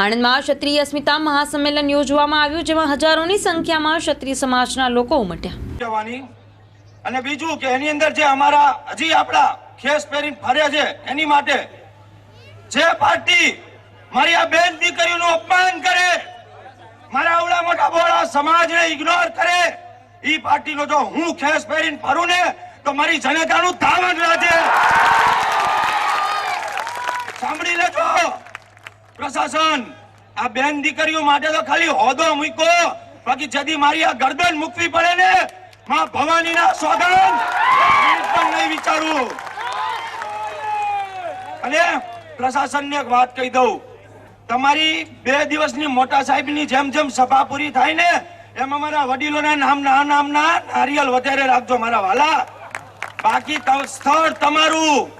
આણંદમાં ક્ષત્રિય અસ્મિતા મહાસંમેલન યોજવામાં આવ્યું, જેમાં હજારોની સંખ્યામાં ક્ષત્રિય સમાજના લોકો ઉમટ્યા. અને બીજું કે એની અંદર જે અમારા, હજી આપણા ખેસ પહેરીને ફરે છે, એની માટે જે પાર્ટી મારી આ બેન દીકરીઓનું અપમાન કરે, મારા આવડા મોટા બોળા સમાજને ઇગ્નોર કરે એ પાર્ટીનો જો હું ખેસ પહેરીને ફરું ને, તો મારી જનતાનું ધાવણ રાજે સાંભળી લેજો. પ્રશાસન, આ બેન દીકરીઓ માટે તો ખાલી હોદો મૂક્યો. બાકી જદી મારી આ ગરદન મૂકવી પડે ને, માં ભવાનીના ના હું પણ નહીં વિચારું. અને પ્રશાસનને એક વાત કહી દઉં. તમારી બે દિવસની મોટા સાહેબની જેમ જેમ સભા પૂરી થાય ને, એમ અમારા વડીલોના નામના નામના નારિયેલ વધારે રાખજો મારા વાલા. બાકી સ્થળ તમારું.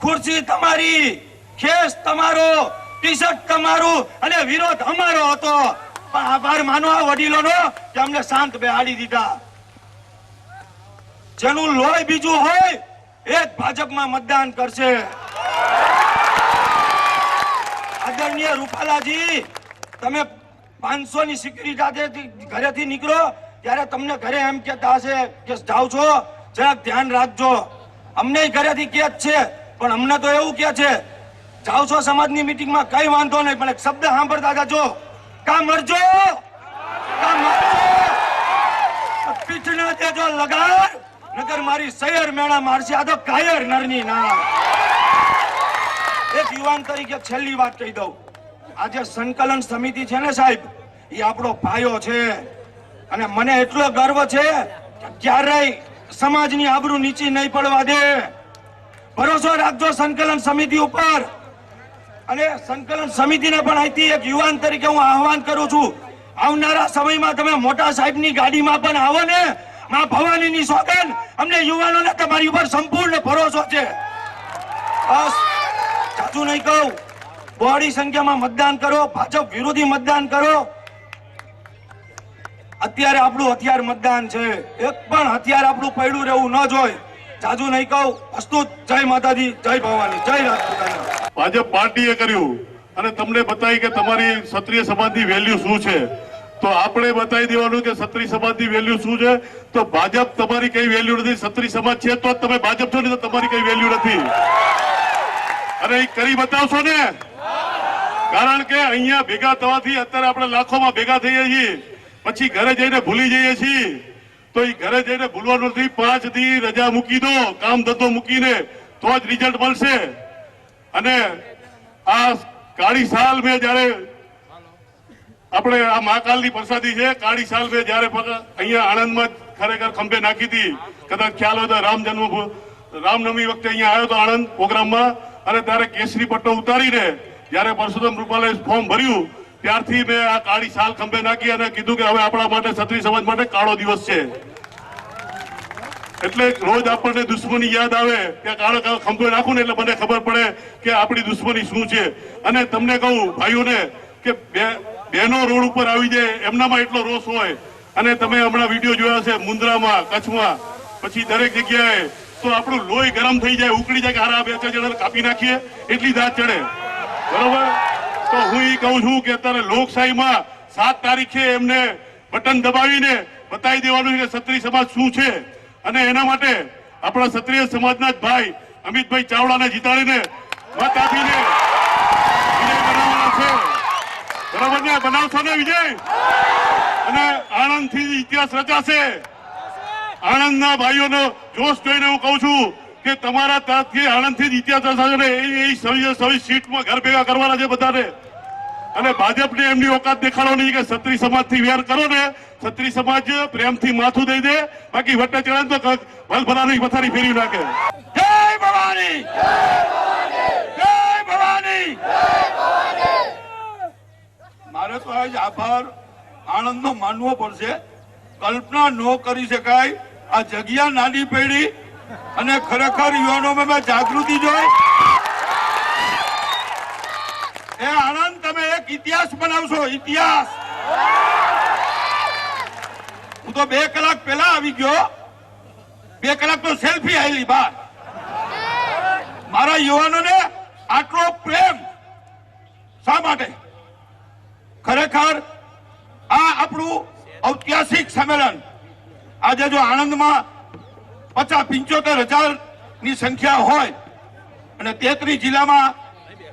ખુરશી તમારી. ખેસ તમારો. ટી તમારું અને વિરોધ અમારો હતો. પણ આભાર માનો આ વડીલોનો કે અમને શાંત બેહાડી દીધા. જેનું લોહી બીજું હોય, એ જ ભાજપમાં મતદાન કરશે. આદરણીય રૂપાલાજી, તમે પાંચસો ની સિક્યુરિટી ઘરેથી નીકળો, ત્યારે તમને ઘરે એમ કેતા હશે કે જાઓ છો, જરાક ધ્યાન રાખજો. અમને ઘરેથી કે જ છે, પણ અમને તો એવું કે છે જાઓ છો સમાજની મીટિંગમાં કઈ વાંધો નહીં, પણ એક શબ્દ સાંભળતા જાજો. કા મરજો કા મરજો પીઠ ના દેજો લગાર નગર મારી સૈયર મેળા મારશે. આ તો કાયર નરની ના એક યુવાન તરીકે છેલ્લી વાત કહી દઉં. આજે સંકલન સમિતિ છે ને સાહેબ, એ આપણો પાયો છે. અને મને એટલો ગર્વ છે ક્યારેય સમાજની આબરૂ નીચી નહીં પડવા દે. ભરોસો રાખજો સંકલન સમિતિ ઉપર. અને સંકલન સમિતિને પણ અહીંથી એક યુવાન તરીકે હું આહવાન કરું છું. આવનારા સમયમાં તમે મોટા સાહેબની ગાડીમાં પણ આવો ને. માં ભવાનીની સોગન અમને યુવાનોને તમારી ઉપર સંપૂર્ણ ભરોસો છે. બસ. જાજુ નહીં કહું. બહોળી સંખ્યામાં મતદાન કરો. ભાજપ વિરોધી મતદાન કરો. અત્યારે આપણું હથિયાર મતદાન છે. એક પણ હથિયાર આપણું પડ્યું રહેવું ન જોઈએ. જાજુ નહીં કહું. અસ્તુત જય માતાજી. જય ભવાની. જય રાજપૂતાના. ભાજપ પાર્ટીએ કર્યું અને તમને બતાવી કે તમારી ક્ષત્રિય સમાજની વેલ્યુ શું છે? તો આપણે બતાવી દેવાનું કે ક્ષત્રિય સમાજની વેલ્યુ શું છે? તો ભાજપ તમારી કઈ વેલ્યુ નથી, ક્ષત્રિય સમાજ છે તો તમે ભાજપ છો ને તો તમારી કઈ વેલ્યુ નથી. અને એ કરી બતાવશો ને? કારણ કે અહીંયા ભેગા થવાથી અત્યારે આપણે લાખોમાં ભેગા થઈએ છીએ. પછી ઘરે જઈને ભૂલી જઈએ છીએ. તો એ ઘરે જઈને ભૂલવાનું નથી. પાંચ દી રજા મૂકી દો, કામ ધંધો મૂકીને, તો જ રિઝલ્ટ મળશે. અને આ કાળી સાલ મેં જયારે આપણે આ મહાકાલની પ્રસાદી છે, કાળી સાલ મેં જયારે અહીંયા આણંદમાં ખરેખર ખંભે નાખી હતી. કદાચ ખ્યાલ હોય તો રામ જન્મ રામનવમી વખતે અહીંયા આવ્યો તો આણંદ પ્રોગ્રામમાં. અને ત્યારે કેસરી પટ્ટો ઉતારીને જયારે પરસોત્તમ રૂપાલે ફોર્મ ભર્યું, ત્યારથી મેં આ કાળી સાલ ખંભે નાખી અને કીધું કે હવે આપણા માટે ક્ષત્રિય સમાજ માટે કાળો દિવસ છે. એટલે રોજ આપણને દુશ્મની યાદ આવે કે કાળો કાળો ખંભો નાખું ને એટલે મને ખબર પડે કે આપણી દુશ્મની શું છે. અને તમને કહું, ભાઈઓને, કે બહેનો રોડ ઉપર આવી જાય, એમનામાં એટલો રોષ હોય. અને તમે હમણાં વીડિયો જોયા છે મુન્દ્રામાં કચ્છમાં. પછી દરેક જગ્યાએ તો આપણું લોહી ગરમ થઈ જાય, ઉકળી જાય કે હારા, બે જણાને કાપી નાખીએ, એટલી દાંત ચડે. બરોબર? તો હું એ કહું છું કે અત્યારે લોકશાહીમાં સાત તારીખે એમને બટન દબાવીને બતાવી દેવાનું છે કે સત્રી સમાજ શું છે. અને એના માટે આપણા ક્ષત્રિય સમાજના જ ભાઈ અમિતભાઈ ચાવડાને જીતાડીને મત આપીને છે. બરાબર ને? બનાવશો ને વિજય. અને આણંદથી ઇતિહાસ રચાશે. આણંદના ભાઈઓનો જોશ જોઈને હું કહું છું કે તમારા તરફથી આણંદથી જ ઇતિહાસ રચાશે ને એ સવી સીટમાં ઘર ભેગા કરવાના છે બધાને. અને ભાજપને એમની ઓકાત દેખાડો નહીં કે ક્ષત્રિય સમાજથી વેર કરો ને ક્ષત્રિય સમાજ પ્રેમથી માથું દઈ દે બાકી વટ્ટા તો ભલભરાની પથારી ફેરવી નાખે. જય ભવાની! જય ભવાની! મારે તો આજ આભાર આણંદ નો માનવો પડશે. કલ્પના ન કરી શકાય. આ જગ્યા નાની પડી અને ખરેખર યુવાનોમાં જાગૃતિ જોઈ. એ એક ઇતિહાસ બનાવશો ઇતિહાસ. હું તો બે કલાક પહેલા આવી ગયો. બે કલાક તો સેલ્ફી આવેલી બહાર. મારા યુવાનોને આટલો પ્રેમ શા માટે? ખરેખર આ આપણું ઐતિહાસિક સંમેલન આજે જો આણંદમાં પચાસ પંચોતેર હજારની સંખ્યા હોય અને તેત્રીસ જિલ્લામાં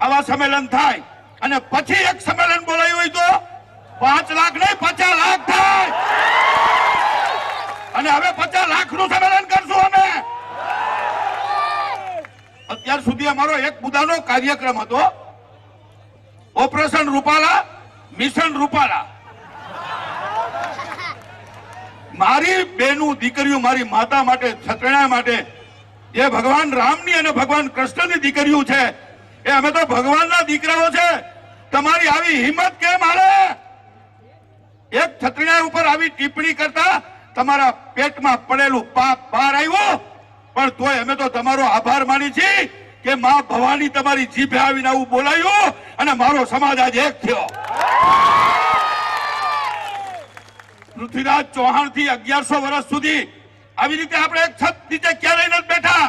આવા સંમેલન થાય અને પછી એક સંમેલન બોલાયું હોય તો પાંચ લાખ નહીં, પચાસ લાખ થાય. અને હવે પચાસ લાખનું સંમેલન કરશું અમે. અત્યાર સુધી અમારો એક મુદ્દાનો કાર્યક્રમ હતો. Operation Rupala, mission Rupala. મારી બેનું દીકરીઓ મારી માતા માટે, છત્રણા માટે, જે ભગવાન રામની અને ભગવાન કૃષ્ણની દીકરીઓ છે એ અમે તો ભગવાનના દીકરાઓ છે. તમારી આવી હિંમત કેમ હાલે એક છત્રીના ઉપર આવી ટિપ્પણી કરતા તમારા પેટમાં પડેલું પાપ બહાર આવ્યું. પણ તોય અમે તો તમારો આભાર માની છીએ કે મા ભવાની તમારી જીભે આવીને આવું બોલાયું અને મારો સમાજ આજે એક થયો. પૃથ્વીરાજ ચૌહાણથી અગિયારસો વર્ષ સુધી આવી રીતે આપણે એક છત નીચે ક્યારેય નથી બેઠા.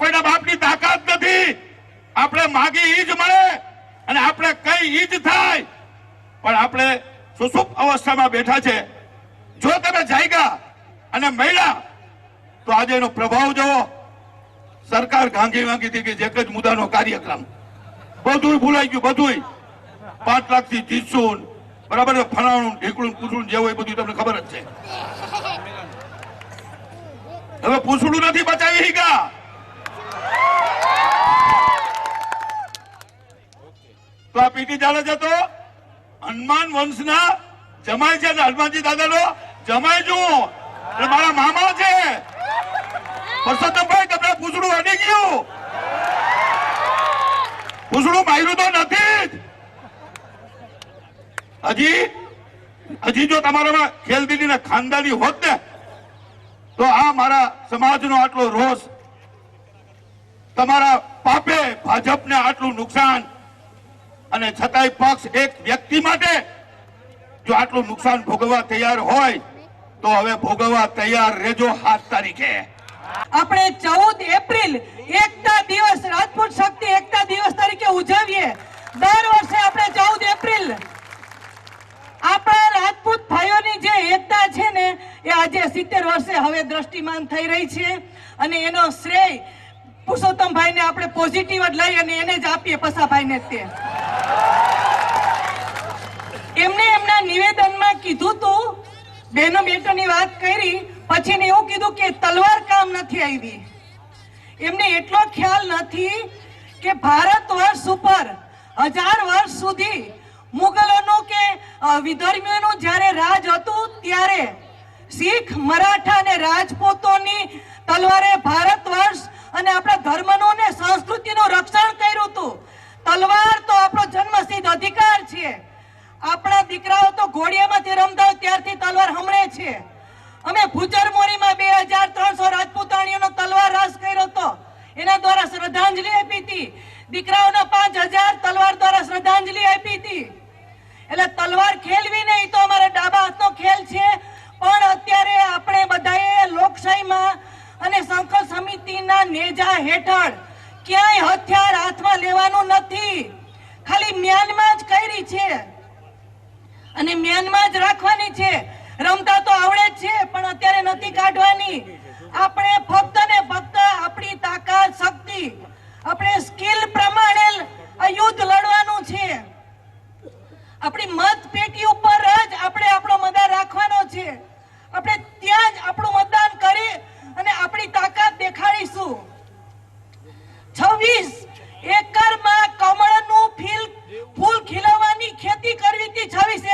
કોઈના બાપની તાકાત નથી. આપણે માગી ઈજ મળે અને આપણે કઈ ઈજ થાય. પણ આપણે સુસુપ અવસ્થામાં બેઠા છે. જો તમે જાયગા અને મહિલા, તો આજે એનો પ્રભાવ જોવો. સરકાર ગાંધી વાંગી હતી કે એક જ મુદ્દાનો કાર્યક્રમ. બધું ભૂલાઈ ગયું બધું પાંચ લાખથી જીતશું બરાબર ફલાણું ઢીકળું પૂછડું જે હોય બધું તમને ખબર જ છે. હવે પૂછડું નથી બચાવી હિકા તો આ પીટી ચાલે છે તો હનુમાન વંશના જમાય છે હનુમાનજી દાદાનો. જમાય છું. મારા મામા છે. પરસોત્તમભાઈ, તમને પૂછડું અડી ગયું. પૂછડું માર્યું તો નથી હજી હજી જો તમારામાં ખેલદિલી ને ખાનદાની હોત ને, તો આ મારા સમાજનો આટલો રોષ, તમારા પાપે ભાજપને આટલું નુકસાન અને છતાંય પક્ષ એક વ્યક્તિ માટે જો આટલું નુકસાન ભોગવવા તૈયાર હોય, તો હવે ભોગવવા તૈયાર રહેજો સાત તારીખે આપણે ચૌદ એપ્રિલ એકતા દિવસ, રાજપૂત શક્તિ એકતા દિવસ તરીકે ઉજવીએ. દર વર્ષે આપણે ચૌદ એપ્રિલ આપણા રાજપૂત ભાઈઓની જે એકતા છે ને, એ આજે સિત્તેર વર્ષે હવે દ્રષ્ટિમાન થઈ રહી છે. અને એનો શ્રેય પુરુષોત્તમભાઈ ને આપણે પોઝિટિવ જ લઈ અને એને જ આપીએ પસાભાઈને તે. એમને એમના નિવેદનમાં કીધું તું? બહેનો બેટોની વાત કરી પછી એવું કીધું કે તલવાર કામ નથી આવી. એમને એટલો ખ્યાલ નથી કે ભારત વર્ષ ઉપર, હજાર વર્ષ સુધી મુગલોનું કે વિધર્મીઓનું જ્યારે રાજ હતું, ત્યારે શીખ, મરાઠા અને રાજપૂતોની તલવારે ભારત વર્ષ અને આપણા ધર્મનું ને સંસ્કૃતિનું રક્ષણ કર્યું હતું. તલવાર તો આપણો જન્મસિદ્ધ અધિકાર છે. આપણા દીકરાઓ તો ઘોડિયામાંથી રમતા હોય ત્યારથી તલવાર હમણે છે. અમે ભૂચરમોરીમાં બે હજાર ત્રણસો રાજપૂતાણીઓનો તલવાર રાસ કર્યો હતો. એના દ્વારા શ્રદ્ધાંજલિ આપી હતી. દીકરાઓના પાંચ હજાર તલવાર દ્વારા શ્રદ્ધાંજલિ આપી હતી. એટલે તલવાર ખેલવી નહીં તો અમારા ડાબા હાથનો ખેલ છે. પણ અત્યારે આપણે બધાએ લોકશાહીમાં અને સંકલ્પ સમિતિના નેજા હેઠળ ક્યાંય હથિયાર હાથમાં લેવાનું નથી. ખાલી મ્યાનમાં જ કરી છે. અને મ્યાનમાં જ રાખવાની છે. રમતા તો આવડે જ છે, પણ અત્યારે નથી કાઢવાની. આપણે ફક્ત ને ફક્ત આપણી તાકાત, શક્તિ, આપણે સ્કિલ પ્રમાણે યુદ્ધ લડવાનું છે. આપણી મત પેટી ઉપર જ આપણે આપણો મતદાન રાખવાનો છે. આપણે ત્યાં જ આપણું મતદાન કરી અને આપણી તાકાત દેખાડીશું. છવ્વીસ એકરમાં કમળનું ફીલ, ફૂલ ખીલવવાની ખેતી કરવી હતી છવ્વીસ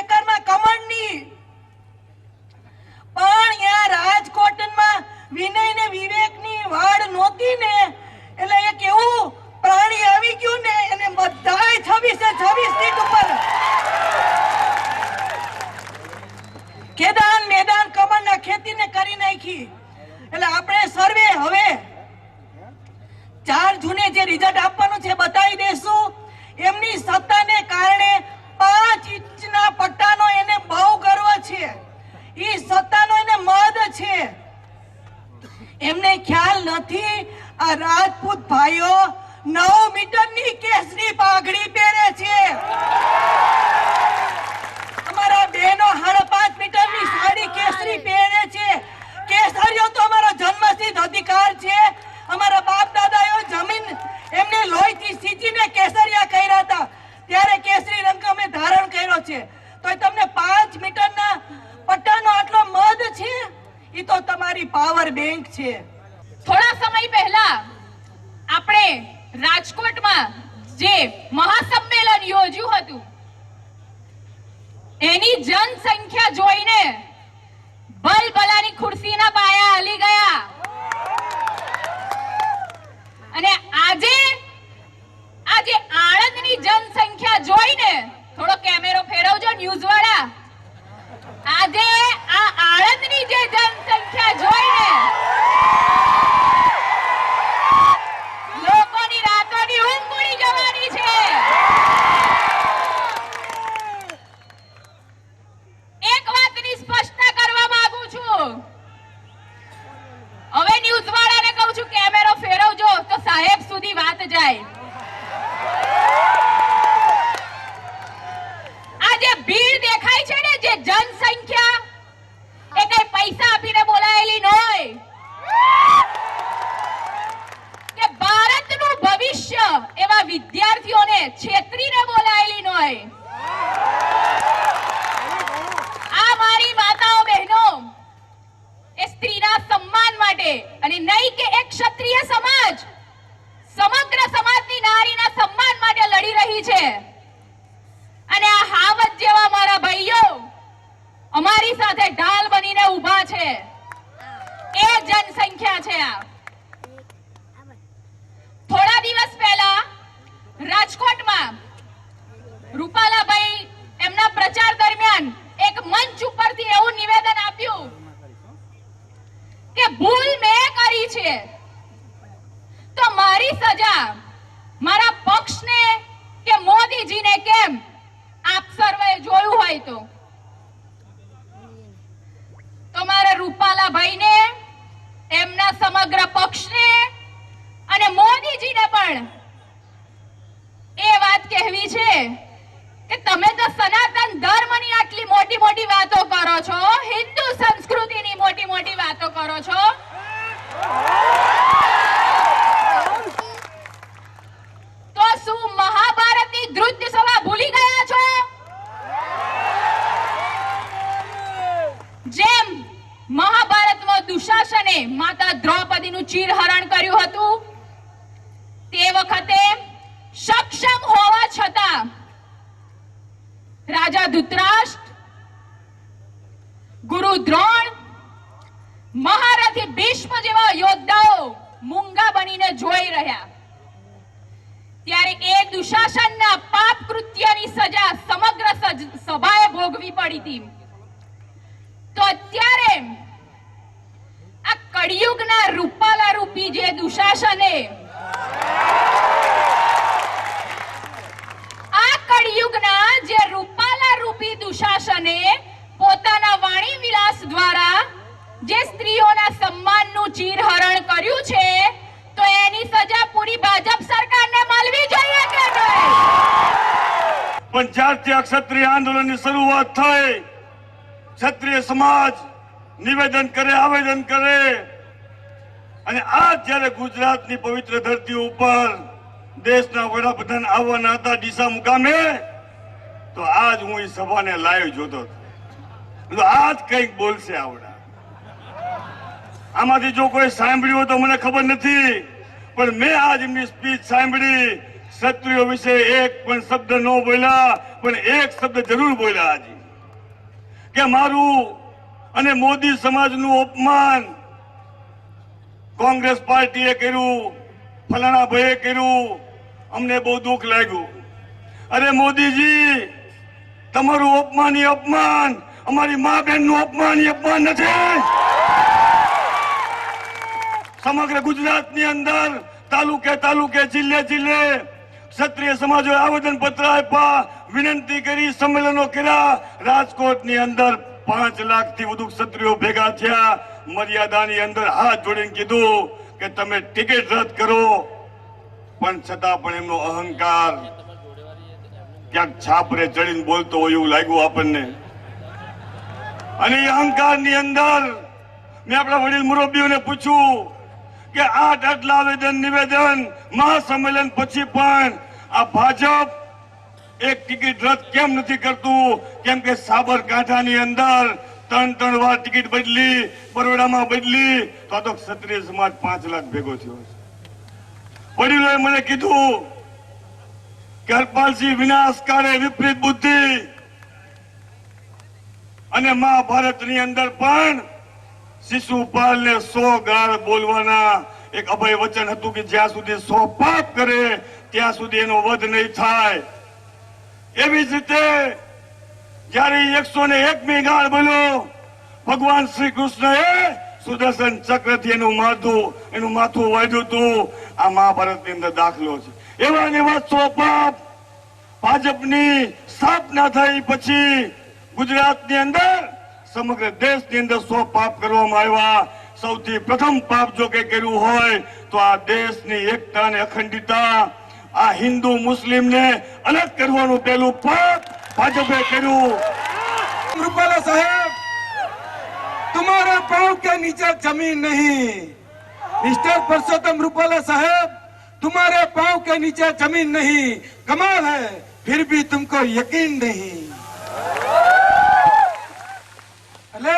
એમને ખ્યાલ નથી. આ રાજપૂત ભાઈઓ નવ મીટરની કેસરી પાઘડી પહેરે છે. અમારા બહેનો સાડા પાંચ મીટરની સાડી કેસરી પહેરે છે. કેસરીઓ તો અમારો જન્મસિદ્ધ અધિકાર છે. અમારા બાપ દાદાઓ જમીન એમને લોહીથી સીંચીને કેસરિયા કર્યા હતા. ત્યારે કેસરી રંગ અમે ધારણ કર્યો છે. તો તમને પાંચ મીટરના પટ્ટાનો આટલો મધ છે? એ તો તમારી પાવર બેંક છે. થોડા સમય પહેલા આપણે રાજકોટમાં જે મહાસંમેલન યોજ્યું હતું, એની જનસંખ્યા જોઈને બલબલાની ખુરશીના પાયા હલી ગયા. અને આજે આજે આણંદની જનસંખ્યા જોઈને થોડો કેમેરો ફેરવજો ન્યૂઝ વાળા આજે આ આણંદની જે જનસંખ્યા જોઈને લોકોની રાતોની ઊંઘ ઉડી જવાની છે એક વાતની સ્પષ્ટતા કરવા માંગુ છું હવે ન્યૂઝ વાળાને કહું છું કેમેરો ફેરવજો તો સાહેબ સુધી વાત જાય આ જે ભીડ દેખાય છે ને જે જનસંખ્યા એ કઈ પૈસા આપીને બોલાયેલી ન હોય કે ભારતનું ભવિષ્ય એવા વિદ્યાર્થીઓને છેતરીને બોલાયેલી ન હોય આ મારી માતાઓ બહેનો એ સ્ત્રીના સન્માન માટે અને નહીં કે એક ક્ષત્રિય સમાજ. સમગ્ર સમાજની નારીના સન્માન માટે લડી રહી છે. અને આ હાવત જેવા મારા ભાઈઓ, અમારી સાથે ઢાલ બનીને ઊભા છે. એ જનસંખ્યા છે આ. થોડા દિવસ પહેલા રાજકોટમાં રૂપાલાભાઈ એમના પ્રચાર દરમિયાન એક મંચ ઉપરથી એવું નિવેદન આપ્યું કે ભૂલ મેં કરી છે. તો મારી સજા મારા પક્ષને કે મોદીજીને કેમ? આપ સર્વે જોયું હોય તો. તો મારા રૂપાલા ભાઈને એમના સમગ્ર પક્ષને અને મોદીજીને પણ એ વાત કહેવી છે તમે તો સનાતન ધર્મની આટલી મોટી મોટી વાતો કરો છો, હિન્દુ સંસ્કૃતિની મોટી મોટી વાતો કરો છો. તો શું મહાભારતની ધ્રુજ સભા ભૂલી ગયા છો? જેમ મહાભારતમાં દુશાસને માતા દ્રૌપદીનું ચીરહરણ કર્યું હતું, તે વખતે સક્ષમ હોવા છતાં રાજા ધૃતરાષ્ટ્ર, ગુરુ દ્રોણ, મહારથી ભીષ્મ જેવા યોદ્ધાઓ મૂંગા બનીને જોઈ રહ્યા. ત્યારે એ દુશાસનના પાપ કૃત્યની સજા સમગ્ર સભાએ ભોગવી પડી હતી. તો અત્યારે આ કળિયુગના રૂપાલા રૂપી જે દુશાસને જે રૂપાલા રૂપી દુશાસને પોતાના વાણી વિલાસ દ્વારા જે સ્ત્રીઓના સન્માનનું ચીરહરણ કર્યું છે, તો એની સજા પૂરી ભાજપ સરકારને મળવી જોઈએ કે નહીં? પણ જ્યારથી આ ક્ષત્રિય આંદોલનની શરૂઆત થઈ, ક્ષત્રિય સમાજ નિવેદન કરે, આવેદન કરે, અને આ જ્યારે ગુજરાતની પવિત્ર ધરતી ઉપર દેશના વડાપ્રધાન આવવાના હતા ડીસા મુકામે તો આજ હું એ સભાને લાઈવ જોતો હતો. આજ કંઈક બોલશે આવડા. આમાંથી જો કોઈ સાંભળ્યું તો મને ખબર નથી, પણ મેં આજ એમની સ્પીચ સાંભળી. ક્ષત્રિયો વિશે એક પણ શબ્દ ન બોલ્યા, પણ એક શબ્દ જરૂર બોલ્યા આજે કે મારું અને મોદી સમાજનું અપમાન કોંગ્રેસ પાર્ટીએ કર્યું, ફલાણા ભાઈએ કર્યું, અમને બહુ દુઃખ લાગ્યું. અરે મોદીજી તમારું અપમાન અપમાન. અમારી મા બહેનનું અપમાન અપમાન નથી. સમગ્ર ગુજરાતની અંદર તાલુકે તાલુકે, જિલ્લે જિલ્લે ક્ષત્રિય સમાજોએ આવેદન પત્ર આપ્યા, વિનંતી કરી, સંમેલનો કર્યા. રાજકોટની અંદર પાંચ લાખથી વધુ ક્ષત્રિયો ભેગા થયા. મર્યાદાની અંદર હાથ જોડીને કીધું કે તમે ટિકિટ રદ કરો. પણ છતાં પણ એમનો અહંકાર ક્યાંક છાપરે ચડીને બોલતો હોય એવું લાગ્યું આપણને. અને એ અહંકારની અંદર મેં આપણા વડીલ મુરબ્બીઓને પૂછ્યું કે આઠ આટલા આવેદન, નિવેદન, મહાસંમેલન પછી પણ આ ભાજપ એક ટિકિટ રદ કેમ નથી કરતું? કેમ કે સાબરકાંઠાની અંદર ત્રણ ત્રણ વાર ટિકિટ બદલી, બરોડામાં બદલી, તો આ તો ક્ષત્રિય સમાજ પાંચ લાખ ભેગો થયો છે વડીલોએ મને કીધું કે હરપાલસિંહ વિનાશકારે વિપરીત બુદ્ધિ. અને મહાભારતની અંદર પણ શિશુપાલ ને સો ગાળ બોલવાના એક અભય વચન હતું કે જ્યાં સુધી સો પાપ કરે, ત્યાં સુધી એનો વધ નહીં થાય. એવી જ રીતે જયારે એકસો ને એકમી ગાળ બોલ્યો, ભગવાન શ્રી કૃષ્ણએ સુદર્શન ચક્રથી એનું માથું એનું માથું વાઢ્યું હતું. આ મહાભારતની અંદર દાખલો છે. એવા ને એવા સોપાપ ભાજપની સ્થાપના થઈ પછી ગુજરાતની અંદર, સમગ્ર દેશની અંદર સો પાપ કરવામાં આવ્યા. સૌથી પ્રથમ પાપ જો કે કર્યું હોય, તો આ દેશની એકતા અને અખંડિતા આ હિન્દુ મુસ્લિમ ને અલગ કરવાનું પહેલું પાપ ભાજપે કર્યું. રૂપાલા સાહેબ, તમારા પાવ કે નીચે જમીન નહીં? મિસ્ટર પરસોત્તમ રૂપાલા સાહેબ तुम्हारे पाँव के नीचे जमीन नहीं कमाल है फिर भी तुमको यकीन नहीं એટલે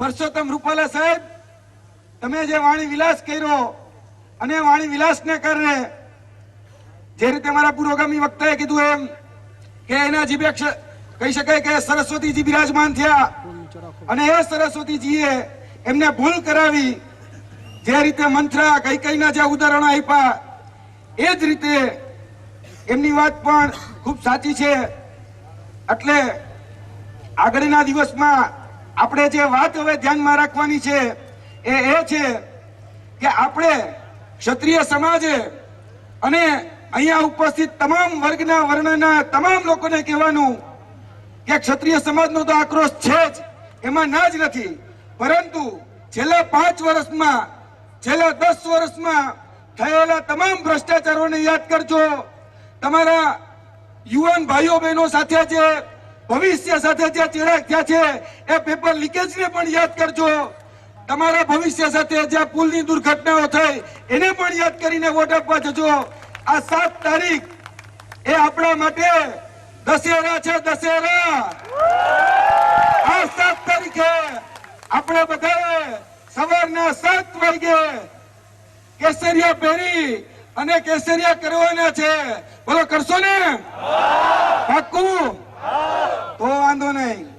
પરસોત્તમ રૂપાલા સાહેબ તમે જે વાણી વિલાસ કર્યો અને વાણી વિલાસને કારણે જે રીતે મારા પુરોગામી વક્તાએ કીધું એમ કે એના જીભે અક્ષ- કહી શકાય કે સરસ્વતીજી બિરાજમાન થયા અને એ સરસ્વતીજીએ એમને ભૂલ કરાવી જે રીતે મંત્રા કઈ કઈના જે ઉદાહરણો આપ્યા, એ જ રીતે એમની વાત પણ ખૂબ સાચી છે. એટલે આગળના દિવસમાં આપણે જે વાત હવે ધ્યાનમાં રાખવાની છે, એ એ છે કે આપણે ક્ષત્રિય સમાજે અને અહીંયા ઉપસ્થિત તમામ વર્ગના વર્ણના તમામ લોકોને કહેવાનું કે ક્ષત્રિય સમાજનો તો આક્રોશ છે જ, એમાં ના જ નથી. પરંતુ છેલ્લા પાંચ વર્ષમાં છેલ્લા દસ વર્ષમાં થયેલા તમામ ભ્રષ્ટાચારોને યાદ કરજો. તમારા યુવાન ભાઈઓ બહેનો સાથે જે ભવિષ્ય સાથે જે ચેડા થયા છે, એ પેપર લીકેજને પણ યાદ કરજો. તમારા ભવિષ્ય સાથે જે પુલની દુર્ઘટનાઓ થઈ, એને પણ યાદ કરીને વોટ આપવા જજો. આ સાત તારીખ એ આપણા માટે દશેરા છે, દશેરા. આ સાત તારીખે આપણે બધાએ સવારના સાત વાગે કેસરિયા પહેરી અને કેસરિયા કરવાના છે. બોલો, કરશો ને? પાક્કું? તો વાંધો નહીં.